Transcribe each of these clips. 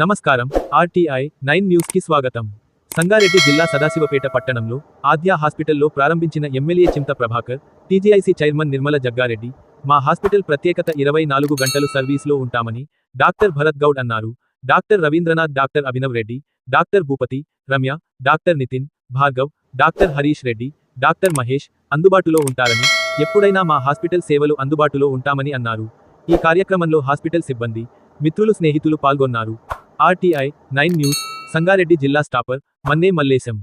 నమస్కారం. RTI nine న్యూస్కి స్వాగతం. సంగారెడ్డి జిల్లా సదాశివపేట పట్టణంలో ఆద్యా హాస్పిటల్లో ప్రారంభించిన MLA Chinta Prabhakar TGIC chairman Nirmala Jaggareddy మా హాస్పిటల్ ప్రత్యేకత ఇరవై నాలుగు గంటలు సర్వీస్లో ఉంటామని డాక్టర్ భరత్ గౌడ్ అన్నారు. Doctor Ravindranath doctor Abhinav Reddy doctor Bhupathi Ramya doctor Nitin Bhargav doctor Harish Reddy doctor Mahesh అందుబాటులో ఉంటారని ఎప్పుడైనా మా హాస్పిటల్ సేవలు అందుబాటులో ఉంటామని అన్నారు. ఈ కార్యక్రమంలో హాస్పిటల్ సిబ్బంది మిత్రులు స్నేహితులు పాల్గొన్నారు. ఆర్టీఐ నైన్ న్యూస్ సంగారెడ్డి జిల్లా స్టాపర్ మన్నే మల్లేశం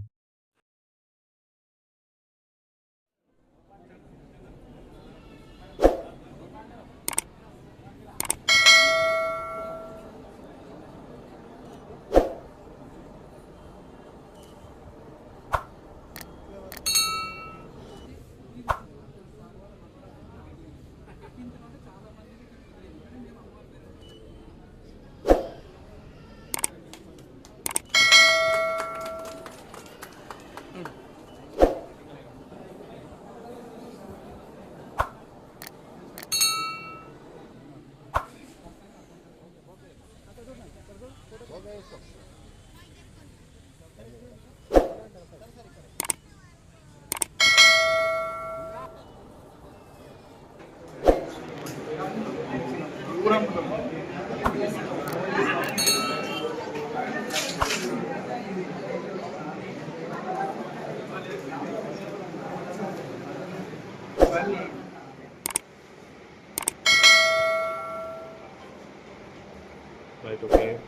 Right, okay.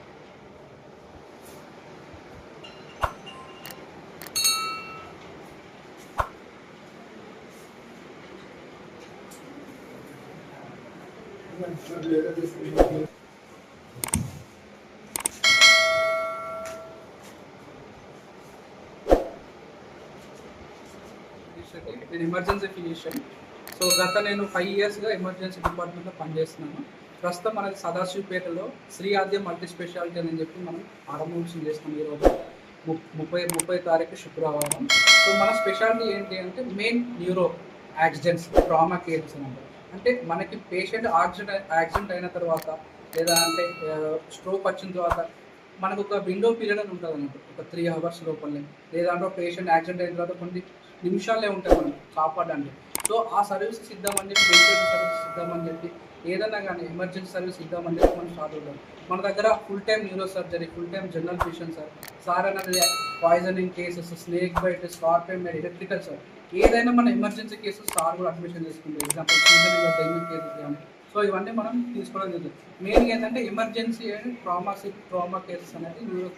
నేను ఎమర్జెన్సీ ఫిజిషియన్ సో గత నేను ఫైవ్ ఇయర్స్గా ఎమర్జెన్సీ డిపార్ట్మెంట్లో పనిచేస్తున్నాను. ప్రస్తుతం మనకి సదాశివపేటలో శ్రీ ఆద్య మల్టీ స్పెషాలిటీ అని చెప్పి మనం ఆరంభోత్సవం చేస్తాం ఈరోజు. ముప్పై ముప్పై తారీఖు శుక్రవారం. సో మన స్పెషాలిటీ ఏంటి అంటే main neuro accidents trauma cares అనమాట అంటే మనకి పేషెంట్ యాక్సిడెంట్ యాక్సిడెంట్ అయిన తర్వాత లేదా అంటే స్ట్రోక్ వచ్చిన తర్వాత మనకు ఒక విండో పీరియడ్ అని ఉంటుంది అనమాట ఒక త్రీ అవర్స్ లోపలనే లేదంటే పేషెంట్ యాక్సిడెంట్ అయిన తర్వాత కొన్ని నిమిషాలే ఉంటాయి మనం కాపాడడానికి. సో ఆ సర్వీసెస్ ఇద్దామని చెప్పి వెంటిలేటర్ సర్వీసెస్ ఇద్దామని చెప్పి ఏదైనా కానీ ఎమర్జెన్సీ సర్వీస్ ఇద్దామని చెప్పి మనం స్టార్ట్ అవుతాం. మన దగ్గర full time neuro surgery full time general physician sir sir అనేది poisoning cases snake bite scorpion bite electrical sir ఏదైనా మన ఎమర్జెన్సీ కేసెస్ సార్ కూడా అడ్మిషన్ చేసుకుంటాం ఎగ్జాంపుల్ సీజన్ డెంగ్యూ కేసెస్ కానీ సో ఇవన్నీ మనం తీసుకోవడం జరుగుతుంది. మెయిన్గా ఏంటంటే emergency and trauma trauma cases అనేది న్యూరో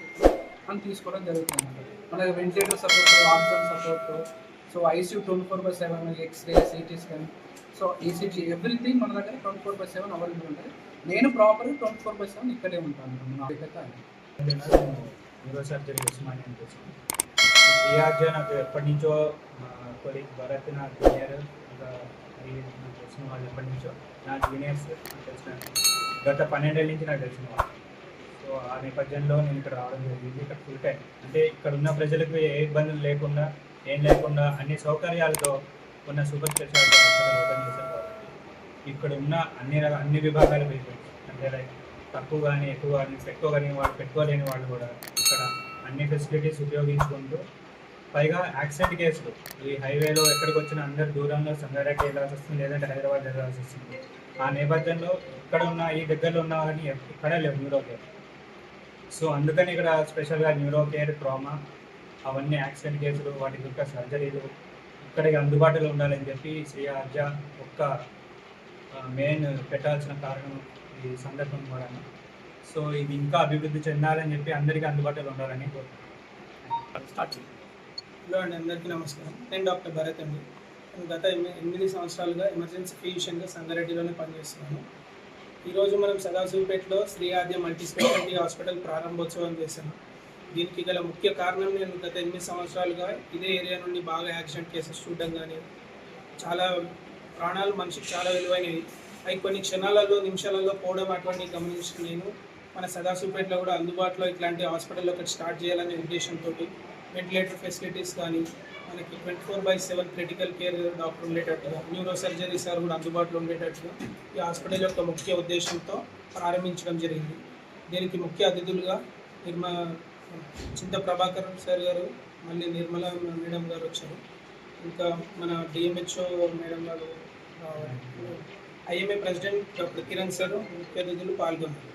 అని తీసుకోవడం జరుగుతుంది. మనకి మన ventilator support oxygen support so ICU twenty four by seven x-ray CT scan so ECG everything మన దగ్గర twenty four by seven available ఉంటుంది. నేను proper twenty four by seven ఇక్కడే ఉంటాను. మన దగ్గర న్యూరో సర్జరీ ఉస్మానియా కోసం నాకు ఎప్పటి నుంచో కొలీగ్ భరత్ నా జూనియర్ ఇంకా తెలిసిన వాళ్ళు ఎప్పటి నుంచో నా జూనియర్స్ తెలిసిన గత పన్నెండేళ్ళ నుంచి నాకు తెలిసిన వాళ్ళు. సో ఆ నేపథ్యంలో నేను ఇక్కడ రావడం జరిగింది. ఇక్కడ ఫుల్ టైం అంటే ఇక్కడ ఉన్న ప్రజలకు ఏ ఇబ్బందులు లేకుండా ఏం లేకుండా అన్ని సౌకర్యాలతో ఉన్న సూపర్ స్పెషాలిటీ హాస్పిటల్ ఓపెన్ చేశారు కాబట్టి ఇక్కడ ఉన్న అన్ని రకాల అన్ని విభాగాల పేషెంట్స్ అంటే లైక్ తక్కువ కానీ ఎక్కువ కానీ పెట్టుకోగలిగిన వాళ్ళు పెట్టుకోలేని వాళ్ళు కూడా ఇక్కడ అన్ని ఫెసిలిటీస్ ఉపయోగించుకుంటూ పైగా యాక్సిడెంట్ కేసులు ఈ హైవేలో ఎక్కడికి వచ్చిన అందరు దూరంలో సంగారెడ్డి వెళ్ళాల్సి వస్తుంది లేదంటే హైదరాబాద్ వెళ్ళాల్సి వస్తుంది. ఆ నేపథ్యంలో ఇక్కడ ఉన్న ఈ దగ్గరలో ఉన్న కానీ ఇక్కడే లేవు న్యూరో సో అందుకని ఇక్కడ స్పెషల్గా న్యూరో కేర్ ట్రామా అవన్నీ యాక్సిడెంట్ కేసులు వాటి యొక్క సర్జరీలు ఇక్కడికి అందుబాటులో ఉండాలని చెప్పి శ్రీ ఆర్జ ఒక్క మెయిన్ పెట్టాల్సిన కారణం ఈ సందర్భం కూడా. సో ఇది ఇంకా అభివృద్ధి చెందాలని చెప్పి అందరికీ అందుబాటులో ఉండాలని కోరుకుంటున్నాను. హలో అండి అందరికీ నమస్కారం. నేను డాక్టర్ భరత్ అండి. నేను గత ఎనిమి- ఎనిమిది సంవత్సరాలుగా ఎమర్జెన్సీ ఫిజిషియన్గా సంగారెడ్డిలోనే పనిచేస్తున్నాను. ఈరోజు మనం సదాశివపేటలో Shri Aadya multi speciality hospital ప్రారంభోత్సవం చేశాను దీనికి గల ముఖ్య కారణం నేను గత ఎనిమిది సంవత్సరాలుగా ఇదే ఏరియా నుండి బాగా యాక్సిడెంట్ కేసెస్ చూడడం కానీ చాలా ప్రాణాలు మనిషికి చాలా విలువైనవి. అవి కొన్ని క్షణాలలో నిమిషాలలో పోవడం అటువంటి గమనించిన నేను మన సదాశివపేటలో కూడా అందుబాటులో ఇట్లాంటి హాస్పిటల్ ఒకటి స్టార్ట్ చేయాలనే ఉద్దేశంతో వెంటిలేటర్ ఫెసిలిటీస్ కానీ మనకి twenty four by seven critical care doctor ఉండేటట్టుగా న్యూరో సర్జరీ సార్ కూడా అందుబాటులో ఉండేటట్టుగా ఈ హాస్పిటల్ యొక్క ముఖ్య ఉద్దేశంతో ప్రారంభించడం జరిగింది. దీనికి ముఖ్య అతిథులుగా నిర్మ చింత ప్రభాకర్ సార్ గారు మళ్ళీ నిర్మల మేడం గారు వచ్చారు. ఇంకా మన డిఎంహెచ్ఓ మేడం గారు IMA president doctor Kiran sir ముఖ్య అతిథులు పాల్గొన్నారు.